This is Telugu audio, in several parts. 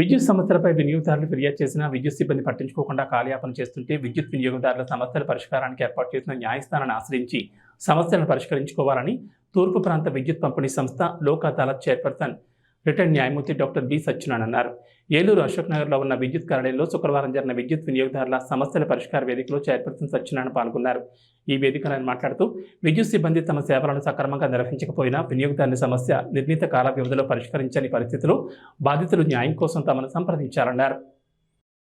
విద్యుత్ సమస్యలపై వినియోగదారులు ఫిర్యాదు చేసినా విద్యుత్ సిబ్బంది పట్టించుకోకుండా కాలయాపన చేస్తుంటే విద్యుత్ వినియోగదారుల సమస్యల పరిష్కారానికి ఏర్పాటు చేసిన న్యాయస్థానాన్ని ఆశ్రయించి సమస్యలను పరిష్కరించుకోవాలని తూర్పు ప్రాంత విద్యుత్ పంపిణీ సంస్థ లోక్ అదాలత్ చైర్పర్సన్ రిటైర్డ్ న్యాయమూర్తి డాక్టర్ బి సత్యనారాయణ అన్నారు. ఏలూరు అశోక్ నగర్లో ఉన్న విద్యుత్ కార్యాలయంలో శుక్రవారం జరిగిన విద్యుత్ వినియోగదారుల సమస్యల పరిష్కార వేదికలో చైర్పర్సన్ సత్యనారాయణ పాల్గొన్నారు. ఈ వేదికలో ఆయన మాట్లాడుతూ విద్యుత్ సిబ్బంది తమ సేవలను సక్రమంగా నిర్వహించకపోయినా వినియోగదారుని సమస్య నిర్ణీత కాల వ్యవధిలో పరిష్కరించని పరిస్థితిలో బాధితులు న్యాయం కోసం తమను సంప్రదించారన్నారు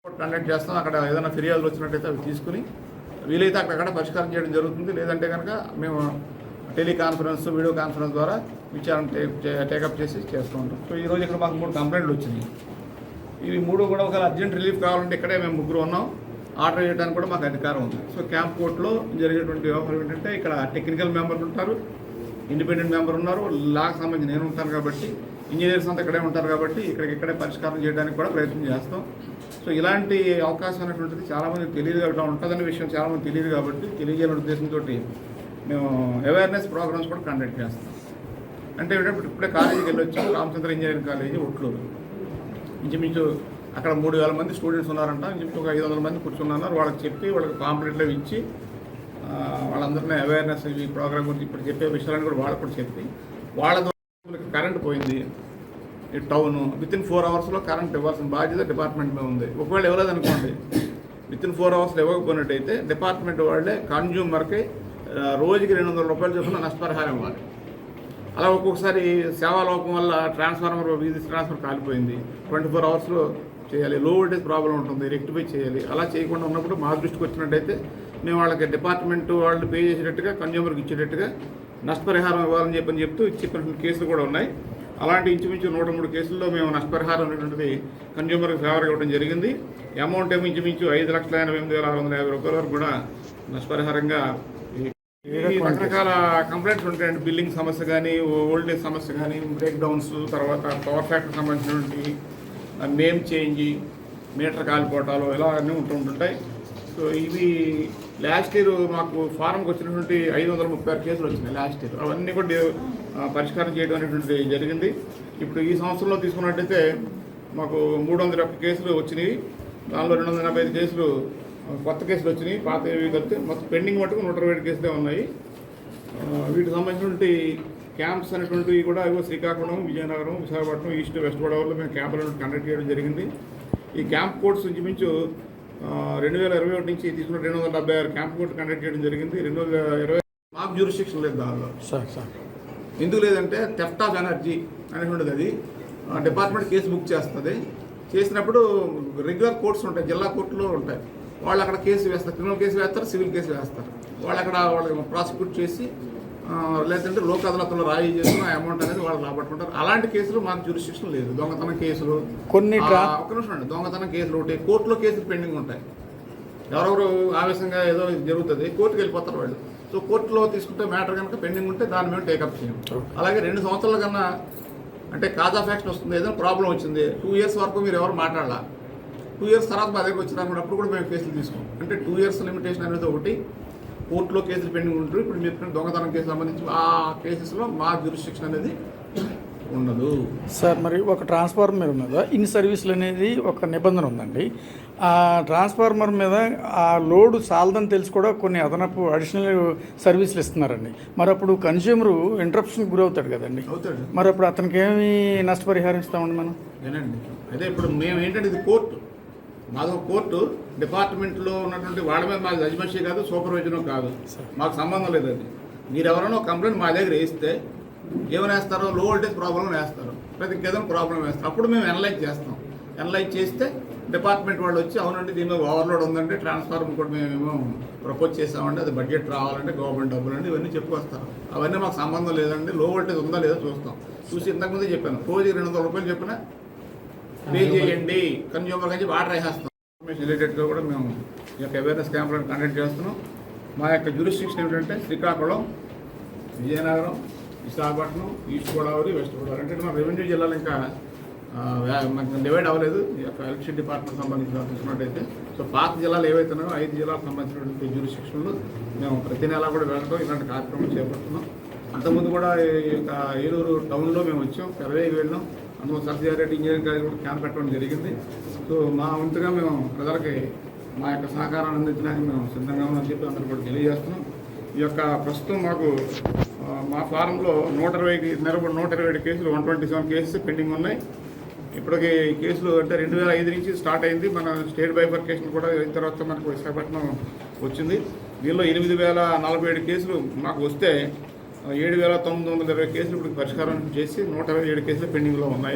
కండక్ట్ చేస్తాం అక్కడ ఏదైనా ఫిర్యాదులు వచ్చినట్టయితే అవి తీసుకుని వీలైతే అక్కడక్కడ పరిష్కారం చేయడం జరుగుతుంది. లేదంటే కనుక మేము టెలికాన్ఫరెన్స్ వీడియో కాన్ఫరెన్స్ ద్వారా విచారణ టేకప్ చేసి చేస్తూ ఉంటాం. సో ఈరోజు ఇక్కడ మాకు మూడు కంప్లైంట్లు వచ్చినాయి. ఇవి మూడు కూడా ఒకవేళ అర్జెంట్ రిలీఫ్ కావాలంటే ఇక్కడే మేము ముగ్గురు ఉన్నాం. ఆర్డర్ చేయడానికి కూడా మాకు అధికారం ఉంది. సో క్యాంప్ కోర్టులో జరిగేటువంటి వ్యవహారం ఏంటంటే ఇక్కడ టెక్నికల్ మెంబర్లు ఉంటారు ఇండిపెండెంట్ మెంబర్ ఉన్నారు లాకు సంబంధించి నేను ఉంటాను కాబట్టి ఇంజనీర్స్ అంతా ఇక్కడే ఉంటారు కాబట్టి ఇక్కడికి ఇక్కడే పరిష్కారం చేయడానికి కూడా ప్రయత్నం చేస్తాం. సో ఇలాంటి అవకాశం అనేటువంటిది చాలామంది తెలియదు కాబట్టి ఉంటుందనే విషయం చాలామంది తెలియదు కాబట్టి తెలియజేయాలనే ఉద్దేశంతో మేము అవేర్నెస్ ప్రోగ్రామ్స్ కూడా కండక్ట్ చేస్తాం. అంటే ఏంటంటే ఇప్పుడే కాలేజీకి వెళ్ళొచ్చాం రామచంద్ర ఇంజనీరింగ్ కాలేజీ ఒట్లూరు. ఇంచుమించు అక్కడ మూడు వేల మంది స్టూడెంట్స్ ఉన్నారంట. ఇంచుమించు ఒక ఐదు వందల మంది కూర్చున్నారు వాళ్ళకి చెప్పి వాళ్ళకి పాంప్లెట్లు ఇచ్చి వాళ్ళందరినీ అవేర్నెస్ ఈ ప్రోగ్రామ్ గురించి ఇప్పుడు చెప్పే విషయాలను కూడా వాళ్ళకు కూడా చెప్పి వాళ్ళ ద్వారా కరెంట్ పోయింది. ఈ టౌన్ విత్ ఇన్ ఫోర్ అవర్స్లో కరెంట్ ఇవ్వాల్సిన బాధ్యత డిపార్ట్మెంట్ మీద ఉంది. ఒకవేళ ఇవ్వలేదు అనుకోండి విత్ ఇన్ ఫోర్ అవర్స్లో ఇవ్వకపోయినట్టయితే డిపార్ట్మెంట్ వాళ్ళే కన్జ్యూమర్కి రోజుకి రెండు వందల రూపాయలు చొప్పున నష్టపరిహారం ఇవ్వాలి. అలా ఒక్కొక్కసారి సేవాలోపం వల్ల ట్రాన్స్ఫార్మర్ వీధి ట్రాన్స్ఫర్ కాలిపోయింది. ట్వంటీ ఫోర్ అవర్స్లో చేయాలి. లో వోల్టేజ్ ప్రాబ్లం ఉంటుంది రెక్టిఫై చేయాలి. అలా చేయకుండా ఉన్నప్పుడు మా దృష్టికి వచ్చినట్టయితే మేము వాళ్ళకి డిపార్ట్మెంట్ వాళ్ళు పే చేసేటట్టుగా కన్జ్యూమర్కి ఇచ్చేటట్టుగా నష్టపరిహారం ఇవ్వాలని చెప్పని చెప్తూ చెప్పినటువంటి కేసులు కూడా ఉన్నాయి. అలాంటి ఇంచుమించు నూట మూడు కేసుల్లో మేము నష్టపరిహారం అనేటువంటిది కన్జ్యూమర్కి ఫేవర్ ఇవ్వడం జరిగింది. అమౌంట్ ఏమో ఇంచుమించు ఐదు లక్షల ఎనభై ఎనిమిది వేల ఆరు వందల యాభై రూపాయల వరకు కూడా నష్టపరిహారంగా రకరకాల కంప్లైంట్స్ ఉంటాయండి. బిల్లింగ్ సమస్య కానీ ఓల్డేజ్ సమస్య కానీ బ్రేక్ డౌన్స్ తర్వాత పవర్ ఫ్యాక్టర్ సంబంధించినటువంటి నేమ్ చేంజ్ మీటర్ కాలిపోవటాలు ఇలా అన్నీ ఉంటూ ఉంటుంటాయి. సో ఇవి లాస్ట్ ఇయర్ మాకు ఫారంకి వచ్చినటువంటి ఐదు వందల ముప్పై ఆరు కేసులు వచ్చినాయి లాస్ట్ ఇయర్. అవన్నీ కూడా పరిష్కారం చేయడం అనేటువంటిది జరిగింది. ఇప్పుడు ఈ సంవత్సరంలో తీసుకున్నట్టయితే మాకు మూడు వందల ఒక్క కేసులు వచ్చినాయి. దానిలో రెండు వందల ఎనభై ఐదు కేసులు కొత్త కేసులు వచ్చినాయి పాత కలిపితే మొత్తం పెండింగ్ మటుకు నూట ఇరవై ఏడు కేసులే ఉన్నాయి. వీటికి సంబంధించినటువంటి క్యాంప్స్ అనేటువంటివి కూడా ఇగో శ్రీకాకుళం విజయనగరం విశాఖపట్నం ఈస్ట్ వెస్ట్ గోదావరిలో మేము క్యాంపులను కండక్ట్ చేయడం జరిగింది. ఈ క్యాంప్ కోర్స్ ఇంచుమించు రెండు వేల ఇరవై ఒకటి నుంచి తీసుకున్న రెండు వందల డెబ్బై ఆరు క్యాంప్ కోర్టు కండక్ట్ చేయడం జరిగింది. రెండు వేల ఇరవై మాకు జ్యూరిస్టిక్షన్ లేదు దానిలో సార్ సార్. ఎందుకు లేదంటే థెఫ్ట్ ఆఫ్ ఎనర్జీ అనేటువంటిది అది డిపార్ట్మెంట్ కేసు బుక్ చేస్తుంది. చేసినప్పుడు రెగ్యులర్ కోర్ట్స్ ఉంటాయి జిల్లా కోర్టులో ఉంటాయి. వాళ్ళు అక్కడ కేసు వేస్తారు. క్రిమినల్ కేసు వేస్తారు సివిల్ కేసు వేస్తారు. వాళ్ళు అక్కడ వాళ్ళు ప్రాసిక్యూట్ చేసి ఆ, లేదంటే లోక్ అదాలత్లో రాయి చేసిన అమౌంట్ అనేది వాళ్ళు రాబట్టుకుంటారు. అలాంటి కేసులు మాకు జ్యూరిస్టిక్షన్ లేదు. దొంగతనం కేసులు కొన్ని ఆ, ఒక్క నిమిషం అండి దొంగతనం కేసులు ఉంటాయి కోర్టులో కేసులు పెండింగ్ ఉంటాయి. ఎవరెవరు ఆవేశంగా ఏదో జరుగుతుంది కోర్టుకి వెళ్ళిపోతారు వాళ్ళు. సో కోర్టులో తీసుకుంటే మ్యాటర్ కనుక పెండింగ్ ఉంటే దాని మీద టేకప్ చేయం. అలాగే రెండు సంవత్సరాల కన్నా అంటే కాజ్ ఆఫ్ యాక్షన్ వస్తుంది ఏదైనా ప్రాబ్లం వచ్చింది టూ ఇయర్స్ వరకు మీరు ఎవరు మాట్లాడాల. టూ ఇయర్స్ తర్వాత మా దగ్గర వచ్చిన అప్పుడు కూడా మేము కేసులు తీసుకోం. అంటే టూ ఇయర్స్ లిమిటేషన్ అనేది ఒకటి కోర్టులో కేసులు పెండింగ్ ఉంటుంది ఇప్పుడు మీరు చెప్పిన దొంగతనం కేసు సంబంధించి ఆ కేసెస్లో మా జ్యూరిస్టిక్షన్ అనేది ఉండదు. సార్ మరి ఒక ట్రాన్స్ఫార్మర్ మీద ఇన్ సర్వీసులు అనేది ఒక నిబంధన ఉందండి. ఆ ట్రాన్స్ఫార్మర్ మీద ఆ లోడ్ సాలదని తెలిసి కూడా కొన్ని అదనపు అడిషనల్ సర్వీసులు ఇస్తున్నారండి. మరి అప్పుడు కన్జ్యూమర్ ఇంటరప్షన్ గురవుతాడు కదండి. అవుతాడు. మరి అప్పుడు అతనికి ఏమి నష్టపరిహారం ఇస్తామండి మనం? అదే ఇప్పుడు మేము ఏంటంటే ఇది కోర్టు. మాది ఒక కోర్టు డిపార్ట్మెంట్లో ఉన్నటువంటి వాళ్ళ మీద మాది జడ్జిమెంట్ కాదు సూపర్వైజన్ కాదు. మాకు సంబంధం లేదు అది మీరు ఎవరైనా కంప్లైంట్ మా దగ్గర వేస్తే ఏమైనా వేస్తారో? లో వోల్టేజ్ ప్రాబ్లం వేస్తారు. లేదా ఇంకేదైనా ప్రాబ్లం వేస్తారు. అప్పుడు మేము అనలైజ్ చేస్తాం. అనలైజ్ చేస్తే డిపార్ట్మెంట్ వాళ్ళు వచ్చి అవునండి దీని మీద ఓవర్లోడ్ ఉందంటే ట్రాన్స్ఫార్మర్ కూడా మేమేమో ప్రపోజ్ చేసామంటే అది బడ్జెట్ రావాలంటే గవర్నమెంట్ డబ్బులు అండి ఇవన్నీ చెప్పుకొస్తారు. అవన్నీ మాకు సంబంధం లేదండి. లో వోల్టేజ్ ఉందా లేదో చూస్తాం. చూసి ఇంతకుముందే చెప్పాను. రోజుకి రెండు వందల రూపాయలు చెప్పిన పే చేయండి. కన్జ్యూమర్ నుంచి వాటర్ వేసేస్తాం ఇన్ఫర్మేషన్ రిలేటెడ్గా కూడా మేము ఈ యొక్క అవేర్నెస్ క్యాంపులను కండక్ట్ చేస్తున్నాం. మా యొక్క జ్యూరిస్టిక్షన్ ఏమిటంటే శ్రీకాకుళం విజయనగరం విశాఖపట్నం ఈస్ట్ గోదావరి వెస్ట్ గోదావరి అంటే మన రెవెన్యూ జిల్లాలు ఇంకా ఆ, మనకు డివైడ్ అవ్వలేదు. ఈ యొక్క ఎలక్ట్రిసిటీ డిపార్ట్మెంట్ సంబంధించిన చూసుకున్నట్టయితే. సో పాత జిల్లాలు ఏవైతే ఉన్నాయో ఐదు జిల్లాలకు సంబంధించినటువంటి జ్యూరిస్టిక్షన్లు మేము ప్రతి నెల కూడా వెళ్ళడం ఇలాంటి కార్యక్రమం చేపడుతున్నాం. అంతకుముందు కూడా ఈ యొక్క ఏలూరు టౌన్లో మేము వచ్చాం. పెరవేకి వెళ్ళాం అందులో సత్యారెడ్డి ఇంజనీరింగ్ కాలేజ్ కూడా క్యాంప్ పెట్టడం జరిగింది. సో మా వంతుగా మేము ప్రజలకి మా యొక్క సహకారాన్ని అందించడానికి మేము సిద్ధంగా ఉన్నామని చెప్పి అందరూ కూడా తెలియజేస్తున్నాం. ఈ యొక్క ప్రస్తుతం మాకు మా ఫారంలో నూట ఇరవై నెలబడి నూట ఇరవై ఏడు కేసులు one twenty seven cases pending ఉన్నాయి. ఇప్పటికి ఈ కేసులు అంటే రెండు వేల ఐదు నుంచి స్టార్ట్ అయింది. మన స్టేట్ బైఫర్కేషన్ కూడా అయిన తర్వాత మనకు విశాఖపట్నం వచ్చింది. దీనిలో ఎనిమిది వేల నలభై ఏడు కేసులు మాకు వస్తే ఏడు వేల తొమ్మిది వందల ఇరవై కేసులు ఇప్పుడు పరిష్కారం చేసి నూట ఇరవై ఏడు కేసులు పెండింగ్లో ఉన్నాయి.